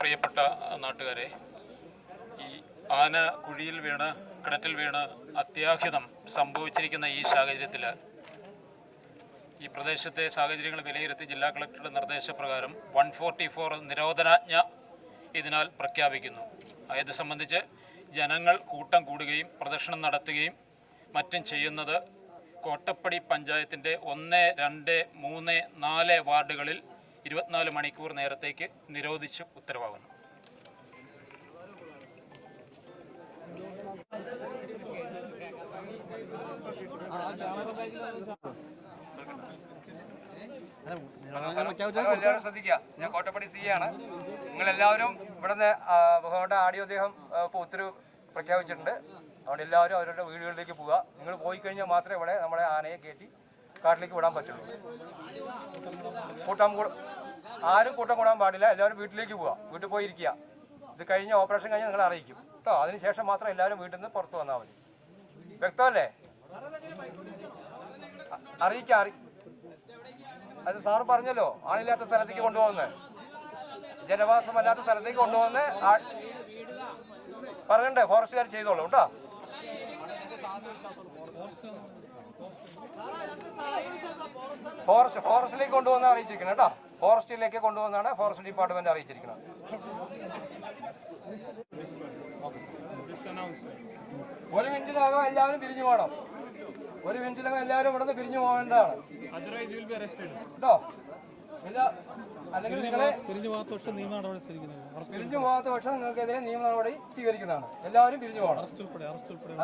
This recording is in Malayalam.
പ്രിയപ്പെട്ട നാട്ടുകാരെ ഈ ആന കുഴിയിൽ വീണ് കിണറ്റിൽ വീണ് അത്യാഹിതം സംഭവിച്ചിരിക്കുന്ന ഈ സാഹചര്യത്തിൽ ഈ പ്രദേശത്തെ സാഹചര്യങ്ങൾ വിലയിരുത്തി ജില്ലാ കളക്ടറുടെ നിർദ്ദേശപ്രകാരം വൺ ഫോർട്ടി ഫോർ നിരോധനാജ്ഞ ഇതിനാൽ പ്രഖ്യാപിക്കുന്നു. ഇത് സംബന്ധിച്ച് ജനങ്ങൾ കൂട്ടം കൂടുകയും പ്രദർശനം നടത്തുകയും മറ്റും ചെയ്യുന്നത് കോട്ടപ്പടി പഞ്ചായത്തിന്റെ ഒന്ന് രണ്ട് മൂന്ന് നാല് വാർഡുകളിൽ ഇരുപത്തിനാല് മണിക്കൂർ നേരത്തേക്ക് നിരോധിച്ച് ഉത്തരവാകുന്നു. എല്ലാവരും ശ്രദ്ധിക്കുക. ഞാൻ കോട്ടപ്പടി സി ആണ്. നിങ്ങൾ എല്ലാവരും ഇവിടുന്ന് ബഹുമാനപ്പെട്ട ആഡിയോ അദ്ദേഹം ഇപ്പോൾ ഉത്തരവ് പ്രഖ്യാപിച്ചിട്ടുണ്ട്. അതുകൊണ്ട് എല്ലാവരും അവരുടെ വീടുകളിലേക്ക് പോവുക. നിങ്ങൾ പോയി കഴിഞ്ഞാൽ മാത്രമേ ഇവിടെ നമ്മുടെ ആനയെ കയറ്റി കാട്ടിലേക്ക് വിടാൻ പറ്റുള്ളൂ. കൂട്ടം കൂട ആരും കൂട്ടം കൂടാൻ പാടില്ല. എല്ലാവരും വീട്ടിലേക്ക് പോവുക. വീട്ടിൽ പോയി ഇരിക്കുക ഇത് കഴിഞ്ഞ ഓപ്പറേഷൻ കഴിഞ്ഞ് നിങ്ങൾ അറിയിക്കും. കേട്ടോ അതിനുശേഷം മാത്രം എല്ലാവരും വീട്ടിൽ നിന്ന് പുറത്തു വന്നാൽ മതി. വ്യക്തമല്ലേ? അറിയിക്കാം അറി അത് സാറ് പറഞ്ഞല്ലോ. ആളില്ലാത്ത സ്ഥലത്തേക്ക് കൊണ്ടുപോകുന്നത്. ജനവാസമല്ലാത്ത സ്ഥലത്തേക്ക് കൊണ്ടുപോകുന്നത് പറയണ്ടേ? ഫോറസ്റ്റുകാർ ചെയ്തോളൂ കേട്ടോ. ഫോറസ്റ്റ് ഫോറസ്റ്റിലേക്ക് കൊണ്ടുവന്ന അറിയിച്ചിരിക്കണം കേട്ടോ. ഫോറസ്റ്റിലേക്ക് കൊണ്ടുവന്നാണ് ഫോറസ്റ്റ് ഡിപ്പാർട്ട്മെന്റ് അറിയിച്ചിരിക്കുന്നത്. ഒരു മിനിറ്റിനകം എല്ലാവരും പിരിഞ്ഞു പോകണം ഒരു മിനിറ്റിനകം എല്ലാവരും ഇവിടുന്ന് പിരിഞ്ഞു പോകേണ്ടതാണ്. കേട്ടോ. അല്ലെങ്കിൽ നിങ്ങളെ പിരിഞ്ഞു പോകാത്ത പക്ഷം നിയമ നടപടി സ്വീകരിക്കുന്നത്. പിരിഞ്ഞു പോകാത്ത പക്ഷം നിങ്ങൾക്കെതിരെ നിയമ നടപടി സ്വീകരിക്കുന്നതാണ്. എല്ലാവരും പിരിഞ്ഞു പോകണം.